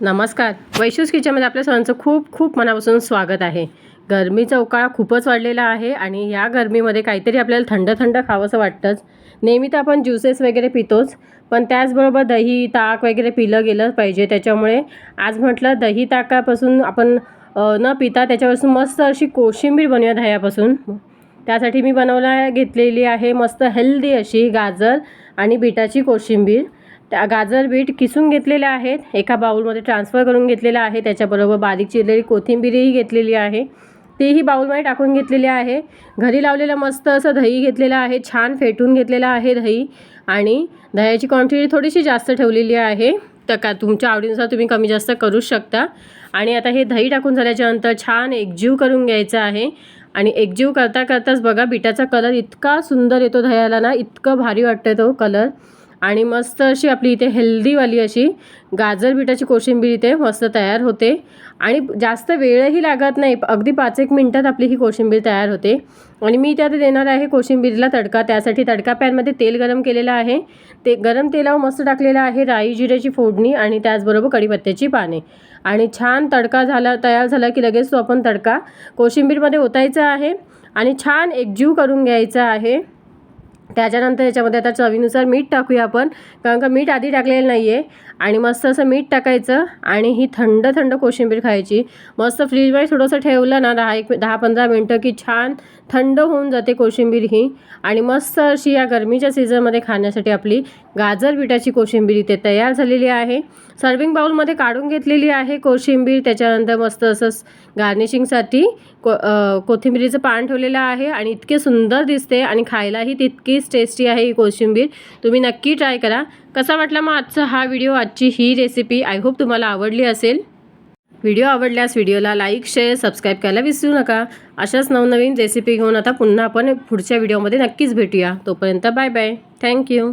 नमस्कार. वैशूस किचनमध्ये आपल्या सर्वांचं खूप खूप मनापासून स्वागत आहे. गरमीचा उकाळा खूपच वाढलेला आहे आणि या गरमीमध्ये काहीतरी आपल्याला थंड थंड खावंसं वाटतंच. नेहमी तर आपण ज्युसेस वगैरे पितोच पण त्याचबरोबर दही ताक वगैरे पिलं गेलं पाहिजे. त्याच्यामुळे आज म्हटलं दही ताकापासून आपण न पिता त्याच्यापासून मस्त अशी कोशिंबीर बनवूया दह्यापासून. त्यासाठी मी बनवला घेतलेली आहे मस्त हेल्दी अशी गाजर आणि बिटाची कोशिंबीर. त्या गाजर बीट किसून घेतलेल्या आहेत. एका बाउलमध्ये ट्रान्सफर करून घेतलेलं आहे त्याच्याबरोबर बारीक चिरलेली कोथिंबीरही घेतलेली आहे. तेही बाउलमध्ये टाकून घेतलेली आहे. घरी लावलेलं मस्त असं दही घेतलेलं आहे. छान फेटून घेतलेलं आहे दही. आणि दह्याची क्वांटिटी थोडीशी जास्त ठेवलेली आहे. तर का तुमच्या आवडीनुसार तुम्ही कमी जास्त करूच शकता. आणि आता हे दही टाकून झाल्याच्यानंतर छान एकजीव करून घ्यायचं आहे. आणि एकजीव करता करताच बघा बिटाचा कलर इतका सुंदर येतो दह्याला ना. इतकं भारी वाटतं तो कलर आणि मस्त अशी आपली इथे हेल्दीवाली अशी गाजर बिटाची कोशिंबीर इथे मस्त तयार होते. आणि जास्त वेळही लागत नाही अगदी पाच एक मिनटात आपली ही कोशिंबीर तयार होते. आणि मी त्यात देणार आहे कोशिंबीरला तडका त्यासाठी तडका पॅनमध्ये तेल गरम केलेलं आहे. ते गरम तेलावर मस्त टाकलेलं आहे राई जिऱ्याची फोडणी आणि त्याचबरोबर कढीपत्त्याची पाने. आणि छान तडका झाला तयार झाला की लगेच तो आपण तडका कोशिंबीरमध्ये ओतायचा आहे. आणि छान एकजीव करून घ्यायचा आहे. त्याच्यानंतर याच्यामध्ये आता चवीनुसार मीठ टाकूया आपण. कारण का मीठ आधी टाकलेलं नाही आहे आणि मस्त असं मीठ टाकायचं आणि ही थंड थंड कोशिंबीर खायची. मस्त फ्रीजमध्ये थोडंसं ठेवलं ना दहा एक दहा पंधरा मिनटं की छान थंड होऊन जाते कोशिंबीर ही. आणि मस्त अशी या गरमीच्या सीझनमध्ये खाण्यासाठी आपली गाजर बिटाची कोशिंबीर इथे तयार झालेली आहे. सर्विंग बाउलमध्ये काढून घेतलेली आहे कोशिंबीर. त्याच्यानंतर मस्त असं गार्निशिंगसाठी को कोथिंबीरीचं पान ठेवलेलं आहे आणि इतके सुंदर दिसते आणि खायलाही तितकीच टेस्टी आहे ही कोशिंबीर. तुम्ही नक्की ट्राय करा. कसा वाटला मग आजचा हा व्हिडिओ आजची ही रेसिपी आय होप तुम्हाला आवडली असेल. व्हिडिओ आवडल्यास व्हिडिओला लाईक शेअर सबस्क्राईब करायला विसरू नका. अशाच नवनवीन रेसिपी घेऊन आता पुन्हा आपण पुढच्या व्हिडिओमध्ये नक्कीच भेटूया. तोपर्यंत बाय बाय थँक्यू